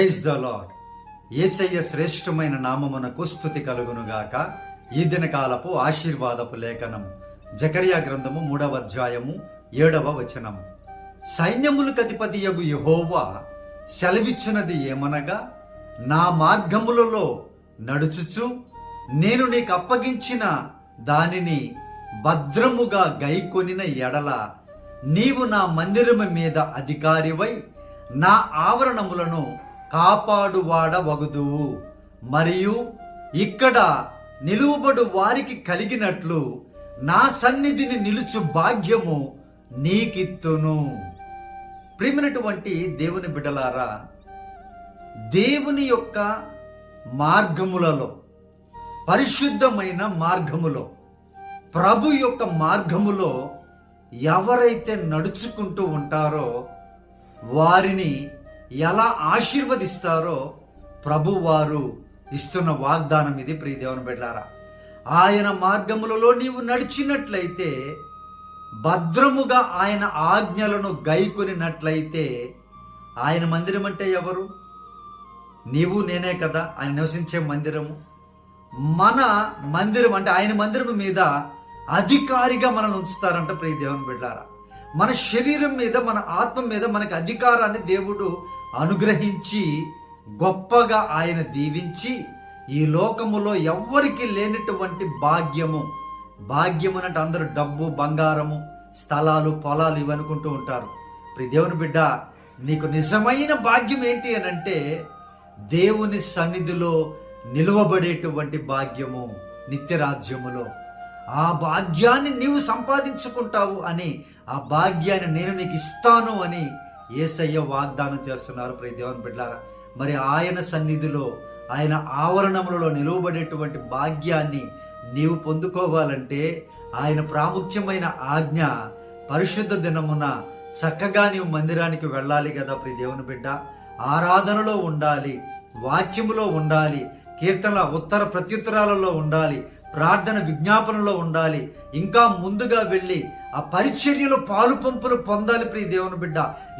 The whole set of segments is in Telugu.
ప్రైజ్ ద లాడ్ ఏసయ్య శ్రేష్టమైన నామమునకు స్థుతి కలుగునుగాక. ఈ దినకాలపు ఆశీర్వాదపు లేఖనం. జకర్యా గ్రంథము మూడవ అధ్యాయము ఏడవ వచనము సైన్యములకు అధిపతి యగు యహోవా సెలవిచ్చినది ఏమనగా నా మార్గములలో నడుచుచు నేను నీకు అప్పగించిన దానిని భద్రముగా గైకొనిన ఎడల నీవు నా మందిరము మీద అధికారివై నా ఆవరణములను కాపాడువాడవగుదువు మరియు ఇక్కడ నిలువబడు వారికి కలిగినట్లు నా సన్నిధిని నిలుచు భాగ్యము నీకిత్తును. ప్రియమైనటువంటి దేవుని బిడ్డలారా దేవుని యొక్క మార్గములలో పరిశుద్ధమైన మార్గములో ప్రభు యొక్క మార్గములో ఎవరైతే నడుచుకుంటూ ఉంటారో వారిని ఎలా ఆశీర్వదిస్తారో ప్రభు వారు ఇస్తున్న వాగ్దానం ఇది ప్రియ దేవుని బిడ్డారా. ఆయన మార్గములలో నీవు నడిచినట్లయితే భద్రముగా ఆయన ఆజ్ఞలను గైకొనినట్లయితే ఆయన మందిరం అంటే ఎవరు? నీవు నేనే కదా ఆయన నివసించే మందిరము. మన మందిరం అంటే ఆయన మందిరం మీద అధికారిగా మనల్ని ఉంచుతారంట ప్రియ దేవుని బిడ్డారా. మన శరీరం మీద మన ఆత్మ మీద మనకి అధికారాన్ని దేవుడు అనుగ్రహించి గొప్పగా ఆయన దీవించి ఈ లోకములో ఎవ్వరికి లేనటువంటి భాగ్యము. భాగ్యం అంటే అందరూ డబ్బు బంగారము స్థలాలు పొలాలు ఇవనుకుంటూ ఉంటారు. ప్రియ దేవుని బిడ్డ నీకు నిజమైన భాగ్యం ఏంటి అని అంటే దేవుని సన్నిధిలో నిలువబడేటువంటి భాగ్యము నిత్యరాజ్యములో. ఆ భాగ్యాన్ని నీవు సంపాదించుకుంటావు అని ఆ భాగ్యాన్ని నేను నీకు ఇస్తాను అని ఏసయ్య వాగ్దానం చేస్తున్నారు. ప్రతి దేవుని బిడ్డారా మరి ఆయన సన్నిధిలో ఆయన ఆవరణములలో నిలువబడేటువంటి భాగ్యాన్ని నీవు పొందుకోవాలంటే ఆయన ప్రాముఖ్యమైన ఆజ్ఞ పరిశుద్ధ దినమున చక్కగా నీవు మందిరానికి వెళ్ళాలి కదా ప్రియ దేవుని బిడ్డ. ఆరాధనలో ఉండాలి వాక్యములో ఉండాలి కీర్తనల ఉత్తర ప్రత్యుత్తరాలలో ఉండాలి ప్రార్థన విజ్ఞాపనలో ఉండాలి. ఇంకా ముందుగా వెళ్ళి ఆ పరిచర్యలో పాలు పంపులు పొందాలి ప్రియ దేవుని బిడ్డ.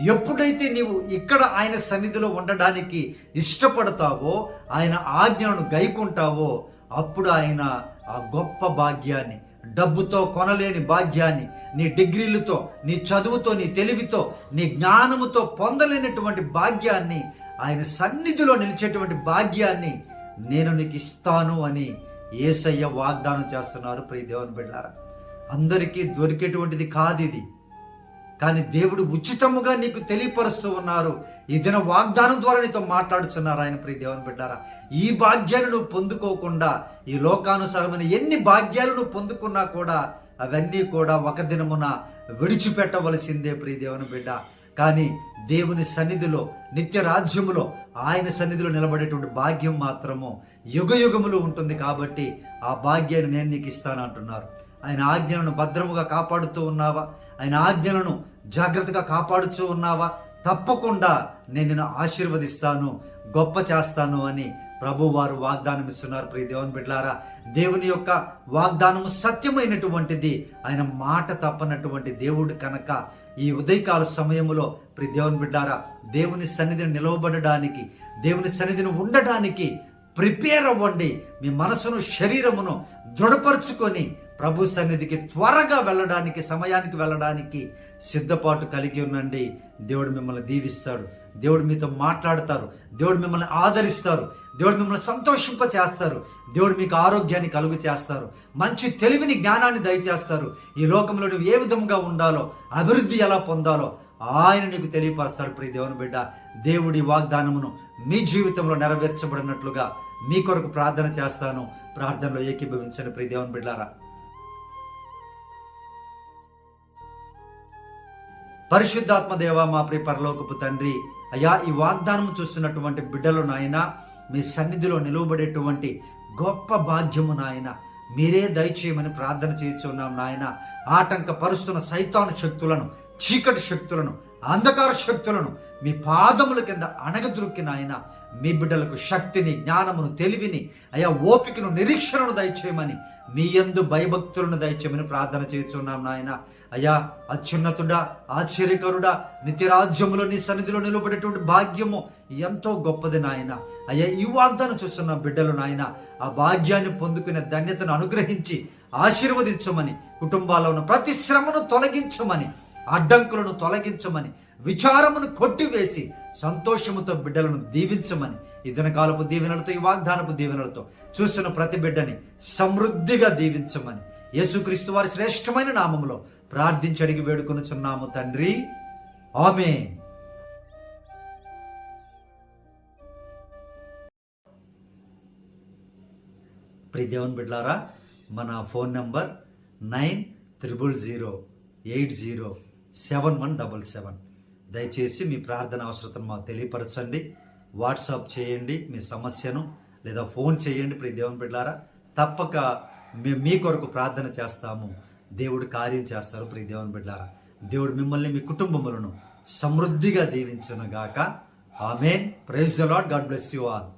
ఎప్పుడైతే నీవు ఇక్కడ ఆయన సన్నిధిలో ఉండడానికి ఇష్టపడతావో ఆయన ఆజ్ఞలను గైకుంటావో అప్పుడు ఆయన ఆ గొప్ప భాగ్యాన్ని డబ్బుతో కొనలేని భాగ్యాన్ని నీ డిగ్రీలతో నీ చదువుతో నీ తెలివితో నీ జ్ఞానముతో పొందలేనటువంటి భాగ్యాన్ని ఆయన సన్నిధిలో నిలిచేటువంటి భాగ్యాన్ని నేను నీకు ఇస్తాను అని ఏసయ్య వాగ్దానం చేస్తున్నారు. ప్రియ దేవుని బిడ్డారా అందరికీ దొరికేటువంటిది కాదు ఇది. కానీ దేవుడు ఉచితముగా నీకు తెలియపరుస్తూ ఉన్నారు. ఈ దిన వాగ్దానం ద్వారా నీతో మాట్లాడుతున్నారు ఆయన ప్రియ దేవుని బిడ్డారా. ఈ భాగ్యాలు నువ్వు పొందుకోకుండా ఈ లోకానుసారమైన ఎన్ని భాగ్యాలు నువ్వు పొందుకున్నా కూడా అవన్నీ కూడా ఒక దినమున విడిచిపెట్టవలసిందే ప్రియ దేవుని బిడ్డ. కానీ దేవుని సన్నిధిలో నిత్య రాజ్యములో ఆయన సన్నిధిలో నిలబడేటువంటి భాగ్యం మాత్రము యుగ యుగములు ఉంటుంది కాబట్టి ఆ భాగ్యాన్ని నేను నీకు ఇస్తాను అంటున్నారు. ఆయన ఆజ్ఞలను భద్రముగా కాపాడుతూ ఉన్నావా? ఆయన ఆజ్ఞలను జాగ్రత్తగా కాపాడుతూ ఉన్నావా? తప్పకుండా నేను నిన్ను ఆశీర్వదిస్తాను గొప్ప చేస్తాను అని ప్రభు వారు వాగ్దానం ఇస్తున్నారు ప్రియ దేవుని బిడ్లారా దేవుని యొక్క వాగ్దానము సత్యమైనటువంటిది ఆయన మాట తప్పనటువంటి దేవుడు కనుక ఈ ఉదయకాల సమయములో ప్రి దేవుని బిడ్డారా దేవుని సన్నిధిని నిలవబడడానికి దేవుని సన్నిధిని ఉండడానికి ప్రిపేర్ అవ్వండి. మీ మనసును శరీరమును దృఢపరుచుకొని ప్రభు సన్నిధికి త్వరగా వెళ్ళడానికి సమయానికి వెళ్ళడానికి సిద్ధపాటు కలిగి ఉండండి. దేవుడు మిమ్మల్ని దీవిస్తాడు. దేవుడు మీతో మాట్లాడతారు. దేవుడు మిమ్మల్ని ఆదరిస్తారు. దేవుడు మిమ్మల్ని సంతోషింప చేస్తారు దేవుడు మీకు ఆరోగ్యాన్ని కలుగు చేస్తారు మంచి తెలివిని జ్ఞానాన్ని దయచేస్తారు. ఈ లోకంలో నువ్వు ఏ విధంగా ఉండాలో అభివృద్ధి ఎలా పొందాలో ఆయన నీకు తెలియపరుస్తాడు ప్రియ దేవుని బిడ్డ. దేవుడి వాగ్దానమును మీ జీవితంలో నెరవేర్చబడినట్లుగా మీ కొరకు ప్రార్థన చేస్తాను. ప్రార్థనలో ఏకీభవించని ప్రియ దేవుని బిడ్డారా పరిశుద్ధాత్మ దేవ మా ప్రియ పరలోకపు తండ్రి అయ్యా ఈ వాగ్దానం చూస్తున్నటువంటి బిడ్డలు నాయన మీ సన్నిధిలో నిలువబడేటువంటి గొప్ప భాగ్యము నాయన మీరే దయచేయమని ప్రార్థన చేస్తున్నాం నాయన. ఆటంక పరుస్తున్న సైతాను శక్తులను చీకటి శక్తులను అంధకార శక్తులను మీ పాదముల కింద అణగద్రొక్కిన నాయన మీ బిడ్డలకు శక్తిని జ్ఞానమును తెలివిని అయా ఓపికను నిరీక్షణను దయచేయమని మీ ఎందు భయభక్తులను దయచేయమని ప్రార్థన చేస్తున్నాం నాయన. అయ్యా అత్యున్నతుడా ఆశ్చర్యకరుడా నిత్యరాజ్యములో నీ సన్నిధిలో నిలబడేటువంటి భాగ్యము ఎంతో గొప్పది నాయన. అయ్యా ఈ వాగ్దానం చూస్తున్న బిడ్డలు నాయన ఆ భాగ్యాన్ని పొందుకునే ధన్యతను అనుగ్రహించి ఆశీర్వదించమని కుటుంబాల్లో ఉన్న ప్రతి శ్రమను తొలగించమని అడ్డంకులను తొలగించమని విచారమును కొట్టివేసి సంతోషముతో బిడ్డలను దీవించమని ఈ దినకాలపు దీవెనలతో ఈ వాగ్దానపు దీవెనలతో చూసిన ప్రతి బిడ్డని సమృద్ధిగా దీవించమని యేసుక్రీస్తు వారి శ్రేష్టమైన నామములో ప్రార్థించి అడిగి వేడుకొనుచున్నాము తండ్రి. ఆమె ప్రిదేవన్ బిడ్లారా మన phone number nine triple zero eight zero seven one double seven. దయచేసి మీ ప్రార్థన అవసరతను మాకు తెలియపరచండి. వాట్సాప్ చేయండి మీ సమస్యను లేదా ఫోన్ చేయండి ప్రియ దేవుని బిడ్డారా తప్పక మేము మీ కొరకు ప్రార్థన చేస్తాము. దేవుడు కార్యం చేస్తారు ప్రియ దేవుని బిడ్డారా దేవుడు మిమ్మల్ని మీ కుటుంబములను సమృద్ధిగా దీవించునుగాక. ఆమె praise the Lord God bless you all